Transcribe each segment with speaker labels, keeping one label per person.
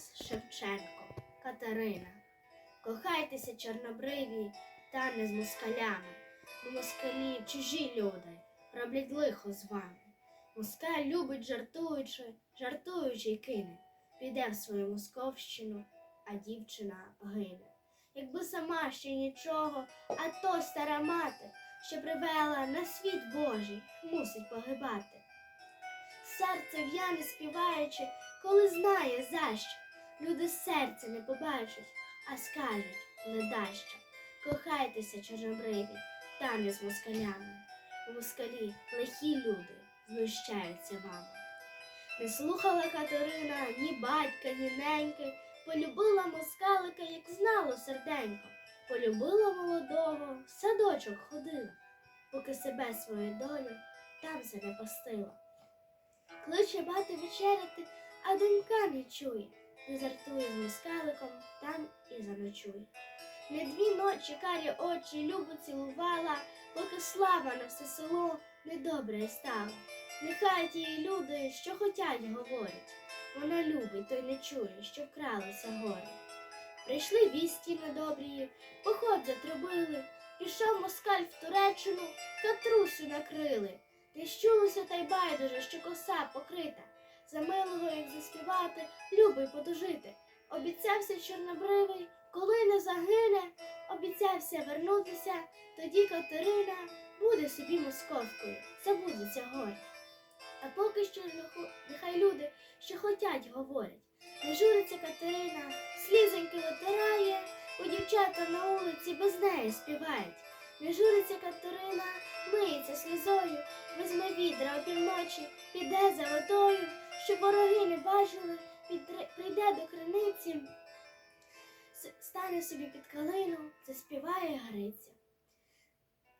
Speaker 1: Тарас Шевченко, Катерина. Кохайтеся, чорнобриві, та не з москалями, бо москалі чужі люди роблять лихо з вами. Москаль любить жартуючи, жартуючи й кине, піде в свою московщину, а дівчина гине. Якби сама ще нічого, а то стара мати, що привела на світ Божий, мусить погибати. Серце в'яне співаючи, коли знає за що. Люди серця не побачать, а скажуть ледащо. Кохайтеся, чорнобриві, та не з москалями. У москалі лихі люди знущаються вами. Не слухала Катерина ні батька, ні неньки, полюбила москалика, як знало серденько. Полюбила молодого, в садочок ходила, поки себе свою долю там занепастила. Кличе бати вечеряти, а донька не чує, дезертує з москаликом, там і заночує. Не дві ночі карі очі любу цілувала, поки слава на все село недобре стала. Нехай ті люди, що хотять, говорять. Вона любить, той не чує, що вкралося горе. Прийшли вісті недобрі, поход затрубили, пішов москаль в Туреччину, катрусю накрили. Не щулося та й байдуже, що коса покрита. За милого, як заспівати, любий подужити. Обіцявся чорнобривий, коли не загине, обіцявся вернутися, тоді Катерина буде собі московкою, забудеться горе. А поки що нехай люди, що хотять, говорять. Не журиться Катерина, слізоньки витирає, у дівчата на вулиці без неї співають. Не журиться Катерина, миється слізою, візьме відра опівночі, піде за водою, щоб вороги не бачили, прийде до криниці, стане собі під калину, заспіває Гриця.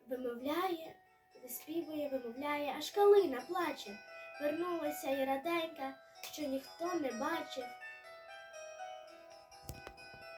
Speaker 1: Вимовляє, заспівує, вимовляє, аж калина плаче. Вернулася і раденька, що ніхто не бачив,